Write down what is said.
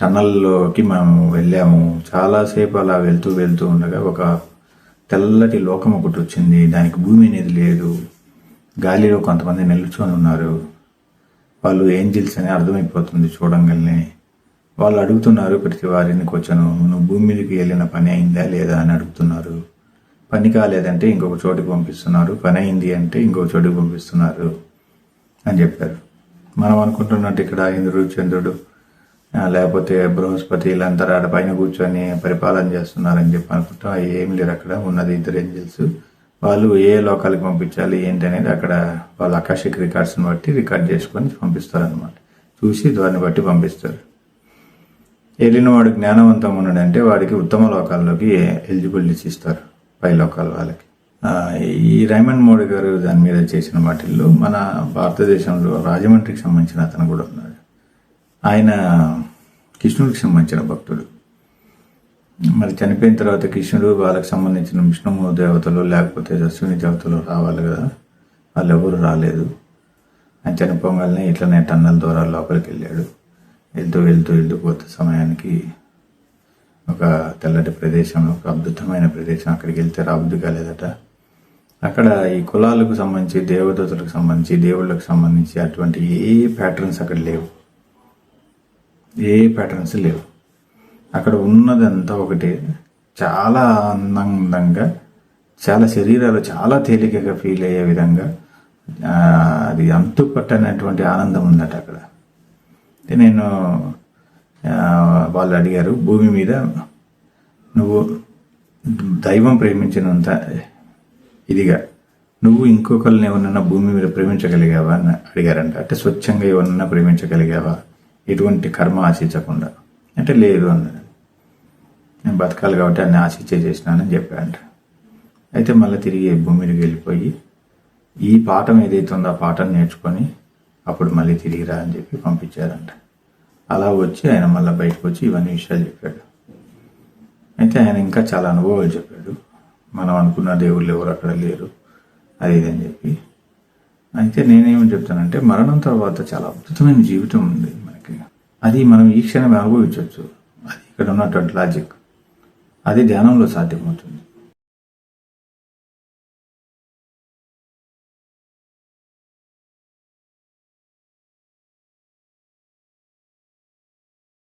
టన్నల్లోకి మేము వెళ్ళాము. చాలాసేపు అలా వెళ్తూ వెళ్తూ ఉండగా ఒక తెల్లటి లోకం ఒకటి వచ్చింది. దానికి భూమి అనేది లేదు. గాలిలో కొంతమంది నిల్చొని ఉన్నారు. వాళ్ళు ఏంజిల్స్ అని అర్థమైపోతుంది చూడంగానే. వాళ్ళు అడుగుతున్నారు ప్రతి వారిని వచ్చాను నువ్వు భూమి మీదకి వెళ్ళిన పని అయిందా లేదా అని అడుగుతున్నారు. పని కాలేదంటే ఇంకొక చోటికి పంపిస్తున్నారు. పని అయింది అంటే ఇంకొక చోటికి పంపిస్తున్నారు అని చెప్పారు. మనం అనుకుంటున్నట్టు ఇక్కడ ఇంద్రుడు చంద్రుడు లేకపోతే బృహస్పతి వీళ్ళంతా ఆడ పైన కూర్చొని పరిపాలన చేస్తున్నారని చెప్పి అనుకుంటాం అవి ఏం లేరు అక్కడ ఉన్నది ఇద్దరు ఏంజల్స్. వాళ్ళు ఏ లోకాలకు పంపించాలి ఏంటి అనేది అక్కడ వాళ్ళ అకాశిక్ రికార్డ్స్ని బట్టి రికార్డ్ చేసుకొని పంపిస్తారు అనమాట చూసి దాన్ని బట్టి పంపిస్తారు. వెళ్ళిన వాడు జ్ఞానవంతం ఉన్నాడంటే వాడికి ఉత్తమ లోకాల్లోకి ఎలిజిబిలిటీస్ ఇస్తారు పై లోకాల వాళ్ళకి. ఈ రైమండ్ మోడీ గారు దాని మీద చేసిన వాటిల్లో మన భారతదేశంలో రాజమండ్రికి సంబంధించిన అతను కూడా ఉన్నాడు. ఆయన కృష్ణుడికి సంబంధించిన భక్తుడు. మరి చనిపోయిన తర్వాత కృష్ణుడు వాళ్ళకి సంబంధించిన విష్ణువు దేవతలు లేకపోతే అశ్విని దేవతలు రావాలి కదా. వాళ్ళు ఎవరు రాలేదు. ఆయన చనిపోగానే ఇట్లనే టన్నల ద్వారా లోపలికి వెళ్ళాడు. వెళ్తూ వెళ్తూ వెళ్తూ పోతే సమయానికి ఒక తెల్లటి ప్రదేశంలో ఒక అద్భుతమైన ప్రదేశం అక్కడికి వెళ్తే రాబుద్ది కాలేదట. అక్కడ ఈ కులాలకు సంబంధించి దేవదూతలకు సంబంధించి దేవుళ్ళకు సంబంధించి అటువంటి ఏ ప్యాటర్న్స్ అక్కడ లేవు. ఏ ప్యాటర్న్స్ లేవు. అక్కడ ఉన్నదంతా ఒకటి. చాలా అందంగా చాలా శరీరాలు చాలా తేలికగా ఫీల్ అయ్యే విధంగా అది అంతు పట్టనటువంటి ఆనందం ఉందట అక్కడ. నేను వాళ్ళు అడిగారు భూమి మీద నువ్వు దైవం ప్రేమించినంత ఇదిగా నువ్వు ఇంకొకరిని ఎవరన్నా భూమి మీద ప్రేమించగలిగావా? అని అడిగారంట. అంటే స్వచ్ఛంగా ఎవరన్నా ప్రేమించగలిగావా? ఎటువంటి కర్మ ఆశించకుండా. అంటే లేదు అన్నాడు. నేను బతకాలి కాబట్టి అన్ని ఆశించే చేసినానని చెప్పాడంట అయితే మళ్ళీ తిరిగి భూమిలోకి వెళ్ళిపోయి ఈ పాఠం ఏదైతే ఉందో ఆ పాఠం నేర్చుకొని అప్పుడు మళ్ళీ తిరిగి రా అని చెప్పి పంపించారంట. అలా వచ్చి ఆయన మళ్ళీ బయటకు వచ్చి ఇవన్నీ విషయాలు చెప్పాడు. అయితే ఆయన ఇంకా చాలా అనుభవాలు చెప్పాడు. మనం అనుకున్న దేవుళ్ళు ఎవరు అక్కడ లేరు. అది ఇది అని చెప్పి. అయితే నేనేమని చెప్తానంటే మరణం తర్వాత చాలా అద్భుతమైన జీవితం ఉంది. అది మనం ఈ క్షణమే అనుభవించవచ్చు. అది ఇక్కడ ఉన్నటువంటి లాజిక్ అది ధ్యానంలో సాధ్యమవుతుంది.